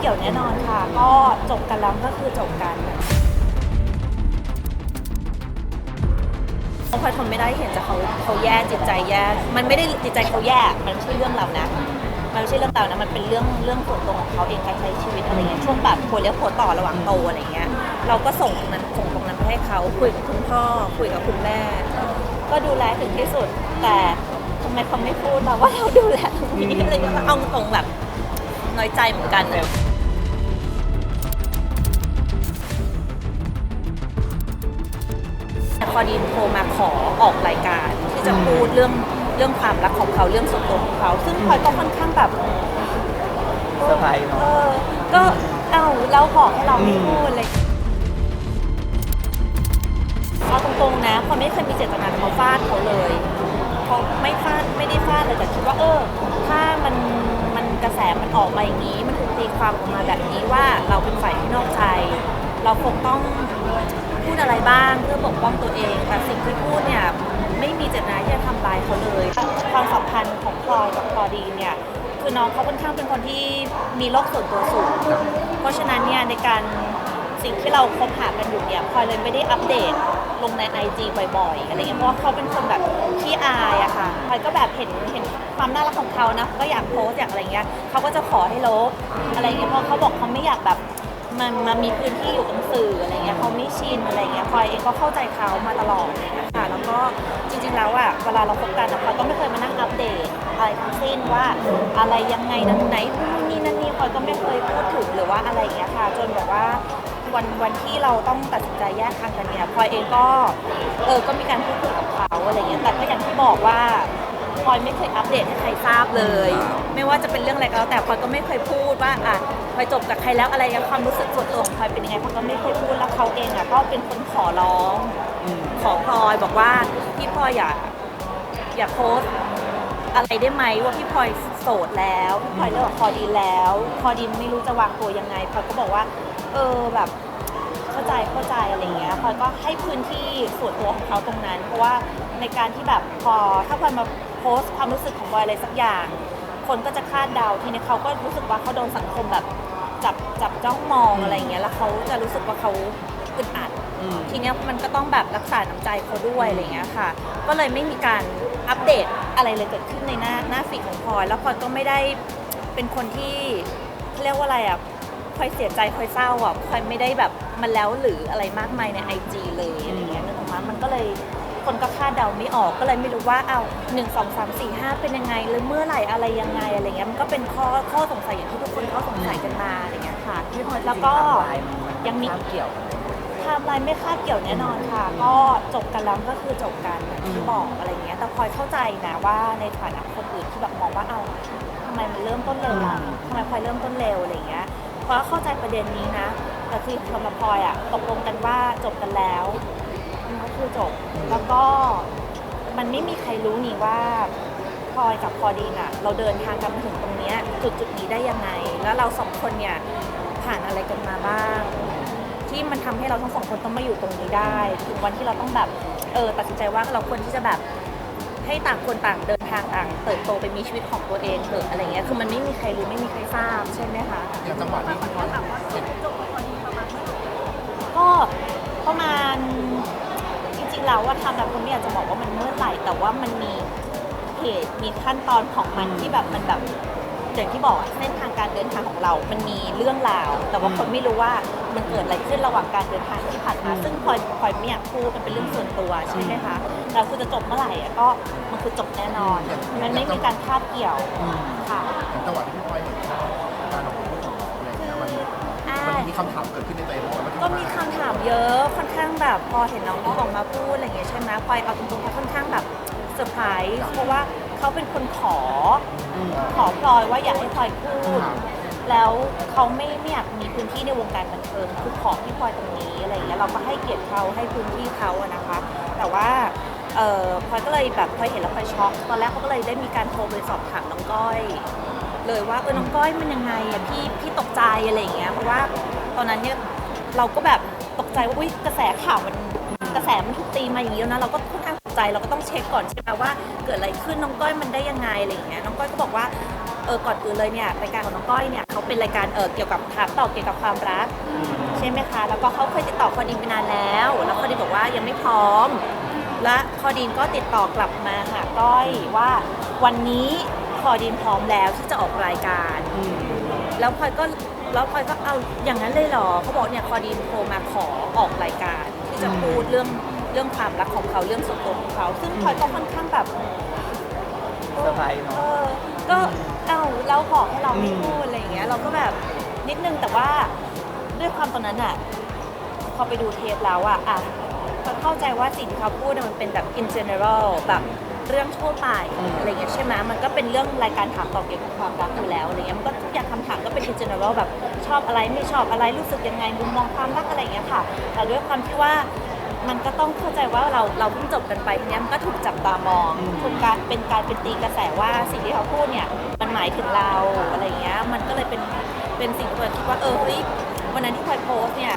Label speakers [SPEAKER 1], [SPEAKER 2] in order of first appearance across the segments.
[SPEAKER 1] เกี่ยวแน่นอนค่ะ ก็จบกันแล้วก็คือจบกันพอยทนไม่ได้เห็นจากเขาเขาแย่จิตใจแย่ มันไม่ได้จิตใจเขาแย่ มันไม่ใช่เรื่องเรานะ มันไม่ใช่เรื่องเรานะ มันเป็นเรื่องเรื่องส่วนตัวของเขาเองการใช้ชีวิตอะไรเงี้ย ช่วงแบบหัวเลี้ยวหัวต่อระหว่างโตอะไรเงี้ย เราก็ส่งตรงนั้นส่งตรงนั้นไปให้เขาคุยกับคุณพ่อ คุยกับคุณแม่ ก็ดูแลถึงที่สุด แต่ทำไมเขาไม่พูดเราว่าเราดูแลตรงนี้อะไรเงี้ยเอาตรงแบบน้อยใจเหมือนกันนะพ อดีนโทรมาขอออกรายการที่จะพูดเรื่องเรื่องความรักของเขาเรื่องส่วนตัวของเขา ซึ่งพลอยก็ค่อนข้างแบบ
[SPEAKER 2] เซอร์ไพรส์
[SPEAKER 1] เอ
[SPEAKER 2] เนาะ
[SPEAKER 1] อก็เอ้าเราบอกให้เราไม่พูดเลยเอาตรงๆนะพลอยไม่เคยมีเจตนาจะมาฟาดเขาเลยเขาไม่ฟาดไม่ได้ฟาดเลยแต่คิดว่าเออ ถ้ามันมันกระแสมันออกมาอย่างนี้ มันถูกตีความออกมาแบบนี้ว่าเราเป็นฝ่ายที่นอกใจ เราคงต้อง พูดอะไรบ้างเพื่อปกป้องตัวเอง แต่สิ่งที่พูดเนี่ยไม่มีเจตนาที่จะทำลายเขาเลยความสัมพันธ์ของพลอยกับพลอยดีเนี่ยคือน้องเขาค่อนข้างเป็นคนที่มีโลกส่วนตัวสูง เพราะฉะนั้นเนี่ยในการสิ่งที่เราคบหากันอยู่เนี่ยพลอยเลยไม่ได้อัปเดตลงในไอจีบ่อยๆอะไรเงี้ยเพราะว่าเขาเป็นคนแบบขี้อายอะค่ะพลอยก็แบบเห็นเห็นความน่ารักของเขานะก็อยากโพสต์อยากอะไรเงี้ยเขาก็จะขอให้ลบอะไรเงี้ยเพราะเขาบอกเขาไม่อยากแบบ มันมามีพื้นที่อยู่ตรงสื่ออะไรเงี้ยเขาไม่ชินอะไรเงี้ยพลอยเองก็เข้าใจเขามาตลอดอะไรเลยนะคะแล้วก็จริงๆแล้วอะเวลาเราคบกันนะพลอยก็ไม่เคยมานั่งอัปเดตอะไรทั้งสิ้นว่าอะไรยังไงนั้นไหนนู่นนี่นั่นนี่พลอยก็ไม่เคยพูดถึงหรือว่าอะไรอย่างเงี้ยค่ะ จนแบบว่าวันวันที่เราต้องตัดสินใจแยกทางกันเนี่ยพลอยเองก็เออก็มีการพูดคุยกับเขาอะไรเงี้ยแต่ก็อย่างที่บอกว่า พลอยไม่เคยอัปเดตให้ใครทราบเลย ไม่ว่าจะเป็นเรื่องอะไรก็แล้วแต่พลอยก็ไม่เคยพูดว่าอะพลอยจบกับใครแล้วอะไรยังความรู้สึกส่วนตัวของพลอยเป็นยังไงพลอยก็ไม่เคยพูดแล้วเขาเองอะก็เป็นคนขอร้อง
[SPEAKER 2] อืม
[SPEAKER 1] ขอพลอยบอกว่าพี่พลอยอย่าอย่าโพสต์อะไรได้ไหมว่าพี่พลอยโสดแล้วพี่พลอยเลิกกับพอดีแล้ว พอดีไม่รู้จะวางตัวยังไงพลอยก็บอกว่า เออแบบเข้าใจเข้าใจอะไรเงี้ยพลอยก็ให้พื้นที่ส่วนตัวของเขาตรงนั้น เพราะว่าในการที่แบบพอถ้าพลอยมา โพสต์ความรู้สึกของพลอยอะไรสักอย่าง คนก็จะคาดเดาทีนี้เขาก็รู้สึกว่าเขาโดนสังคมแบบจับจับจ้องมองอะไรเงี้ยแล้วเขาจะรู้สึกว่าเขาอึดอัด
[SPEAKER 2] อืม
[SPEAKER 1] ทีเนี้ยมันก็ต้องแบบรักษาน้ำใจเขาด้วยอะไรเงี้ยค่ะ ก็เลยไม่มีการอัปเดตอะไรเลยเกิดขึ้นในหน้าหน้าฟีดของพลอยแล้วพลอยก็ไม่ได้เป็นคนที่เรียกว่าอะไรอะพลอยเสียใจพลอยเศร้าอะพลอยไม่ได้แบบมันแล้วหรืออะไรมากมายในไอจีเลยอะไรเงี้ยนึกออกมามันก็เลย คนก็คาดเดาไม่ออกก็เลยไม่รู้ว่าอ้าวหนึ่งสองสามสี่ห้าเป็นยังไงหรือเมื่อไหร่อะไรยังไงอะไรเงี้ยมันก็เป็นข้อข้อสงสัยอย่างที่ทุกคนเขาสงสัยกันมาอะไรเงี้ยค่ะ
[SPEAKER 2] พี่พลอย
[SPEAKER 1] แล้วก็
[SPEAKER 2] จริๆไทม์ไลน์มัน
[SPEAKER 1] ยังมี
[SPEAKER 2] คาบเกี่ยว
[SPEAKER 1] ไทม์ไลน์ไม่คาดเกี่ยวแน่นอนค่ะ ก็จบกันแล้วก็คือจบกันอย่างที่บอกอะไรเงี้ยแต่พลอยเข้าใจนะว่าในฐานะคนอื่นที่แบบมองว่าเอาทำไมมันเริ่มต้นเร็วล่ะทำไมพลอยเริ่มต้นเร็วอะไรเงี้ยพลอยก็เข้าใจประเด็นนี้นะแต่คือสำหรับพลอยอะตกลงกันว่าจบกันแล้วมัน ก็คือจบ แล้วก็มันไม่มีใครรู้นี่ว่าพลอยกับพอดีน่ะ เราเดินทางกันมาถึงตรงเนี้ยจุดจุดนี้ได้ยังไง แล้วเราสองคนเนี่ยผ่านอะไรกันมาบ้าง ที่มันทำให้เราทั้งสองคนต้องมาอยู่ตรงนี้ได้ถึงวันที่เราต้องแบบเออตัดสินใจว่าเราควรที่จะแบบให้ต่างคนต่างเดินทางต่างเติบโตไปมีชีวิตของตัวเองเถอะอะไรเงี้ยคือมันไม่มีใครรู้ไม่มีใครทราบใช่ไหมคะ
[SPEAKER 3] อย่างจังหวะที่พี่พลอยเห็น
[SPEAKER 1] แต่ว่ามันมีเหตุมีขั้นตอนของมันที่แบบมันแบบอย่างที่บอกอะเส้นทางการเดินทางของเรา มันมีเรื่องราว แต่ว่าคนไม่รู้ว่ามันเกิดอะไรขึ้นระหว่างการเดินทางที่ผ่านมาซึ่งพลอยพลอยไม่อยากพูดมันเป็นเรื่องส่วนตัวใช่ไหมคะแต่คือจะจบเมื่อไหร่อะก็มันคือจบแน่นอน มันไม่มีการคาบเกี่ยว
[SPEAKER 2] อืม
[SPEAKER 1] ค่ะ
[SPEAKER 3] อย่างจังหวะที่พี่พลอยเห็นการออกมาพูดของเราอะไรอย่างเงี้ยมัน
[SPEAKER 1] อ่า
[SPEAKER 3] มันมีคำถามเกิดขึ้นในใจเราว่า
[SPEAKER 1] ก็มีคำถามเยอะค่อนข้างแบบพอเห็นน้องออกมาพูดอะไรอย่างเงี้ยใช่ไหมพลอยเอาตรงๆเขาค่อนข้างแบบเซอร์ไพรส์เพราะว่าเขาเป็นคนขอ
[SPEAKER 2] อืม
[SPEAKER 1] ขอพลอยว่าอยากให้พลอยพูด แล้วเขาไม่ไม่อยากมีพื้นที่ในวงการบันเทิงคือขอที่พลอยตรงนี้อะไรอย่างเงี้ยเราก็ให้เกียรติเขาให้พื้นที่เขาอะนะคะ แต่ว่าเออพลอยก็เลยแบบพลอยเห็นแล้วพลอยช็อกตอนแรกเขาก็เลยได้มีการโทรไปสอบถามน้องก้อย เลยว่าเออน้องก้อยมันยังไงอะพี่พี่ตกใจอะไรอย่างเงี้ยเพราะว่าตอนนั้นเนี่ย เราก็แบบตกใจว่าอุ้ยกระแสข่าวมันกระแสมันถูกตีมาอย่างนี้แล้วนะเราก็ค่อนข้างตกใจเราก็ต้องเช็คก่อนใช่ไหมว่าเกิดอะไรขึ้นน้องก้อยมันได้ยังไงอะไรอย่างเงี้ยน้องก้อยก็บอกว่าเออก่อนอื่นเลยเนี่ยรายการของน้องก้อยเนี่ยเขาเป็นรายการเออเกี่ยวกับถามตอบเกี่ยวกับความรักใช่ไหมคะ แล้วก็เขาเคยติดต่อคอดินไปนานแล้ว แล้วคอดินบอกว่ายังไม่พร้อม และคอดินก็ติดต่อกลับมาหาก้อยว่าวันนี้คอดินพร้อมแล้วที่จะออกรายการ
[SPEAKER 2] อืม
[SPEAKER 1] แล้วพลอยก็ แล้วพลอยก็เอาอย่างนั้นเลยเหรอเขาบอกเนี่ยคอดีนโทรมาขอออกรายการ ที่จะพูดเรื่องเรื่องความรักของเขาเรื่องส่วนตัวของเขา ซึ่งพลอยก็ค่อนข้างแบบ
[SPEAKER 2] เซอร์ไพรส์
[SPEAKER 1] เอ
[SPEAKER 2] เนาะ
[SPEAKER 1] อก็เอ้าเราบอกให้เราไม่
[SPEAKER 2] อืม
[SPEAKER 1] พูดอะไรอย่างเงี้ยเราก็แบบนิดนึงแต่ว่าด้วยความตอนนั้นอะพอไปดูเทปแล้วอะอะพลอยเข้าใจว่าสิ่งที่เขาพูดเนี่ยมันเป็นแบบ in general แบบ เรื่องทั่วไปอะไรเงี้ยใช่ไหมมันก็เป็นเรื่องรายการถามตอบเกี่ยวกับความรักอยู่แล้วอะไรเงี้ยมันก็ทุกอย่างคำถามก็เป็น in general แบบชอบอะไรไม่ชอบอะไรรู้สึกยังไงมุมมองความรักอะไรเงี้ยค่ะแต่ด้วยความที่ว่ามันก็ต้องเข้าใจว่าเราเราเพิ่งจบกันไปทีเนี้ยมันก็ถูกจับตามองถูกการเป็นการเป็นตีกระแสว่าสิ่งที่เขาพูดเนี่ยมันหมายถึงเราอะไรเงี้ยมันก็เลยเป็นเป็นสิ่งที่เราคิดว่าเออเฮ้ยวันนั้นที่พลอยโพสเนี่ย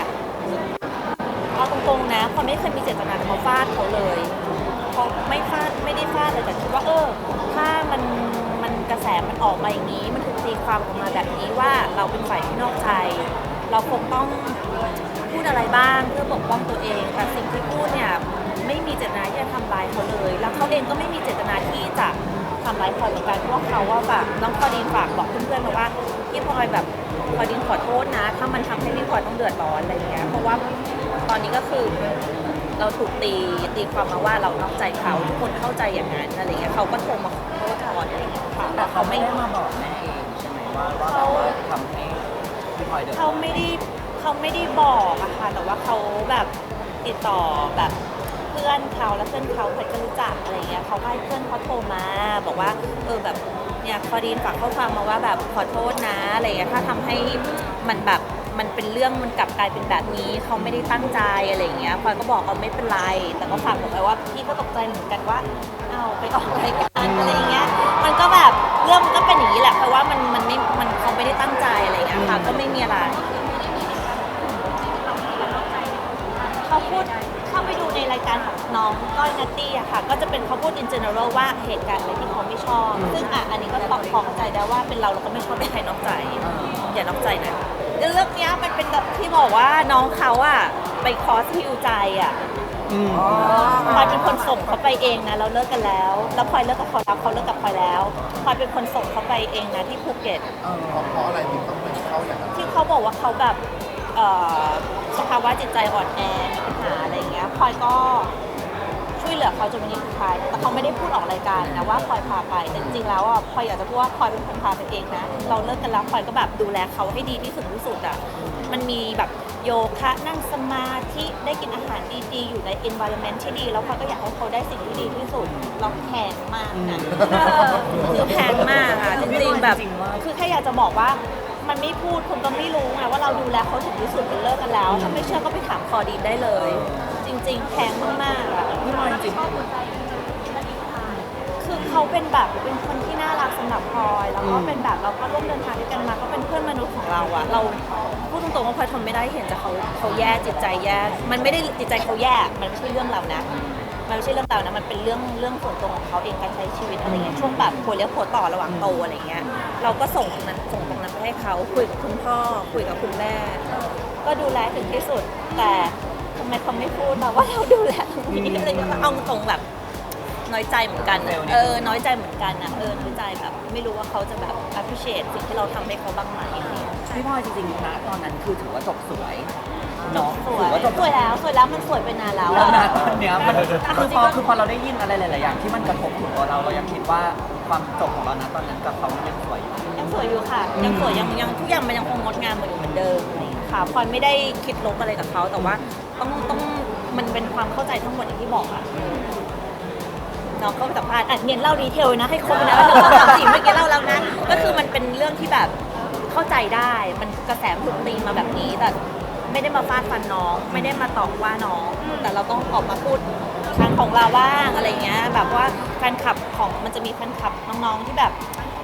[SPEAKER 1] เอาตรงๆนะพลอยไม่เคยมีเจตนาจะมาฟาดเขาเลย เขาไม่ฟาดไม่ได้ฟาดเลยแต่คิดว่าเออ ถ้ามันมันกระแสมันออกมาอย่างนี้ มันถูกตีความออกมาแบบนี้ว่าเราเป็นฝ่ายที่นอกใจ เราคงต้องพูดอะไรบ้างเพื่อปกป้องตัวเองแต่สิ่งที่พูดเนี่ยไม่มีเจตนาที่จะทำร้ายเขาเลย แล้วเขาเองก็ไม่มีเจตนาที่จะทำร้ายพลอยเหมือนกันเพราะว่าเขาว่าแบบน้องพอดีฝากบอกเพื่อนๆมาว่าพี่พลอยแบบพอดีขอโทษนะ ถ้ามันทำให้พี่พลอยต้องเดือดร้อนอะไรอย่างเงี้ยเพราะว่าตอนนี้ก็คือ เราถูกตีตีความมาว่าเรานอกใจเขาทุกคนเข้าใจอย่างนั้นอะไรเงี้ยเขาก็โทรมาขอโทษทอนอะไรเงี้ยค่ะ
[SPEAKER 2] แต่
[SPEAKER 1] แต่
[SPEAKER 2] เขา
[SPEAKER 1] เขา
[SPEAKER 2] ไม่
[SPEAKER 1] ไม่
[SPEAKER 2] ได้มาบอกแม่เองใช่ไหมว่าว่าแบบว่าทำให้พี่พลอยเดือดร้
[SPEAKER 1] เขา
[SPEAKER 2] อน
[SPEAKER 1] ไม่ได้เขาไม่ได้บอกอะค่ะแต่ว่าเขาแบบติดต่อแบบเพื่อนเขาแล้วเพื่อนเขาเคยก็รู้จักอะไรเงี้ยเขาก็ให้เพื่อนเขาโทรมา บอกว่าเออแบบเนี่ยพอดีนฝากข้อความมาว่าแบบขอโทษนะอะไรเงี้ยถ้าทำให้มันแบบ มันเป็นเรื่องมันกลับกลายเป็นแบบนี้เขาไม่ได้ตั้งใจอะไรเงี้ยพลอยก็บอกเอาไม่เป็นไร แต่ก็ฝากบอกไปว่าพี่ก็ตกใจเหมือนกันว่าเอาไปออกรายการอะไรเงี้ยมันก็แบบเรื่องมันก็เป็นอย่างนี้แหละเพราะว่ามันมันไม่มันเขาไม่ได้ตั้งใจอะไรเงี้ยค่ะก็ไม่มีอะไรเขาพูดเข้าไปดูในรายการของน้องก้อยนัตตี้อะค่ะ ก็จะเป็นเขาพูด in general ว่าเหตุการณ์อะไรที่เขาไม่ชอบ ซึ่งอะอันนี้ก็พอพอเข้าใจได้ว่าเป็นเราเราก็ไม่ชอบให้ใครนอกใจ อย่านอกใจนะ เรื่องเนี้ยมันเป็นแบบที่บอกว่าน้องเขาอะไปคอร์สฮิวใจอะ
[SPEAKER 2] อืม
[SPEAKER 1] พลอยเป็นคนส่งเขาไปเองนะเราเลิกกันแล้ว แล้วพลอยเลิกกับเขาแล้วเขาเลิกกับพลอยแล้วพลอยเป็นคนส่งเขาไปเองนะที่ภูเก็ต
[SPEAKER 3] เออเพราะเพราะอะไรถึงต้องเป็นเข้าอย่างนั้น
[SPEAKER 1] ที่เขาบอกว่าเขาแบบเอ่อสภาวะจิตใจอ่อนแอมีปัญหาอะไรอย่างเงี้ยพลอยก็ช่วย เหลือเขาจนวันนี้สุดท้ายแต่เขาไม่ได้พูดออกรายการนะว่าพลอยพาไปแต่จริงๆแล้วอะพลอยอยากจะพูดว่าพลอยเป็นคนพาไปเองนะ เราเลิกกันแล้วพลอยก็แบบดูแลเขาให้ดีที่สุดที่สุดอะมันมีแบบโยคะนั่งสมาธิได้กินอาหารดีๆ อยู่ใน environment ที่ดี แล้วพลอยก็อยากให้เขาได้สิ่งที่ดีที่สุดเราแพงมากนะคือแพงมากอะจริงๆแบบ
[SPEAKER 2] จริงๆว่า
[SPEAKER 1] คือแค่อยากจะบอกว่ามันไม่พูดคุณก็ไม่รู้ไงว่าเราดูแลเขาถึงที่สุดเป็นเลิกกันแล้ว ถ้าไม่เชื่อก็ไปถามคอดีนได้เลยจ ริงๆแพงมากๆอะ
[SPEAKER 2] พี่พลอยจริง
[SPEAKER 1] คือเขาเป็นแบบเป็นคนที่น่ารักสำหรับพลอยแล้วก็
[SPEAKER 2] อืม
[SPEAKER 1] เป็นแบบเราก็ร่วมเดินทางด้วยกันมาก็เป็นเพื่อนมนุษย์ของเราอะเราพูดตรงๆว่าพลอยทนไม่ได้เห็นแต่เขาเขาแย่จิตใจแย่ มันไม่ได้จิตใจเขาแย่มันไม่ใช่เรื่องเรานะ มันไม่ใช่เรื่องเรานะมันเป็นเรื่องเรื่องส่วนตัวของเขาเองการใช้ชีวิตอะไรเงี้ยช่วงแบบผัวเลี้ยวผัวต่อระหว่างโตอะไรเงี้ยเราก็ส่งตรงนั้นส่งตรงนั้นไปให้เขาคุยกับคุณพ่อคุยกับคุณแม่ก็ดูแลถึงที่สุดแต่ทำ ไมเขาไม่พูดเราว่าเราดูแลตรงนี้อะไรเงี้ยเอาตรงแบบน้อยใจเหมือนกันอะเออ น้อยใจเหมือนกันนะเออ น้อยใจแบบ ไม่รู้ว่าเขาจะแบบ appreciate สิ่งที่เราทำให้เขาบ้างไหมอะไรเงี้ย
[SPEAKER 2] พี่พลอยจริงๆนะตอนนั้นคือถือว่าจบสวยเนาะ
[SPEAKER 1] ส
[SPEAKER 2] ถื
[SPEAKER 1] วย
[SPEAKER 2] อว่าจบ
[SPEAKER 1] สวยแล้วสวยแล้วมันสวยไปนานแล้ว
[SPEAKER 2] แล้ว
[SPEAKER 1] อะ
[SPEAKER 2] นะตอนเนี้ยมันคือพอคือพอเราได้ยินอะไรหลายๆอย่างที่มันกระทบถึงตัวเราเรายังคิดว่าความจบของเรานะตอนนั้นกับเขามันยังสวยอยู่
[SPEAKER 1] ยังสวยอยู่ค่ะ ยังสวยยังยังทุกอย่างมันยังคงงดงามเหมือนเหมือนเดิมอะไรอย่างเงี้ยค่ะพลอยไม่ได้คิดลบอะไรกับเขาแต่ว่า ต้องต้องมันเป็นความเข้าใจทั้งหมดอย่างที่บอกอะน้องเขาสัมภาษณ์อะเนียนเล่าดีเทลนะให้ครบนะหนึ่งสองสามสี่เมื่อกี้เล่าแล้วนะ ก็คือมันเป็นเรื่องที่แบบเข้าใจได้ มันกระแสถูกตีมาแบบนี้ แต่ไม่ได้มาฟาดฟันน้อง ไม่ได้มาตอบว่าน้อง แต่เราต้องออกมาพูดทางของเราบ้างอะไรเงี้ย แบบว่าแฟนคลับของมันจะมีแฟนคลับน้องๆที่แบบ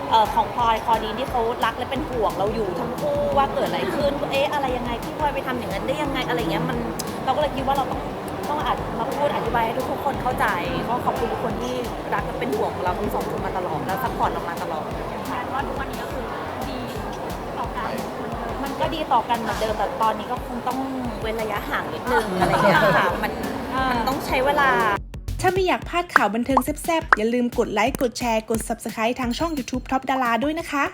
[SPEAKER 1] เอ่อของพลอยคอดีนที่เขารักและเป็นห่วงเราอยู่ทั้งคู่ว่าเกิดอะไรขึ้น เอ๊ะอะไรยังไงพี่พลอยไปทำอย่างนั้นได้ยังไงอะไรเงี้ยมัน เราก็เลยคิดว่าเราต้องต้องอาจมาพูดอธิบายให้ทุกๆคนเข้าใจก็ขอบคุณทุกคนที่รักและเป็นห่วงเราทั้งสองคนมาตลอดแล้วซัพพอร์ตเรามาตลอด
[SPEAKER 4] ว่าทุกวันนี้ก็คือดีต่อกัน
[SPEAKER 1] มันก็ดีต่อกันเหมือนเดิมแต่ตอนนี้ก็คงต้องเว้นระยะห่างนิดนึงอะไรอย่างเงี้ยค่ะมันมันต้องใช้เวลา
[SPEAKER 5] ถ้าไม่อยากพลาดข่าวบันเทิงแซ่บๆ อย่าลืมกดไลค์ กดแชร์ กด Subscribe ทางช่อง YouTube Top Dara ด้วยนะคะ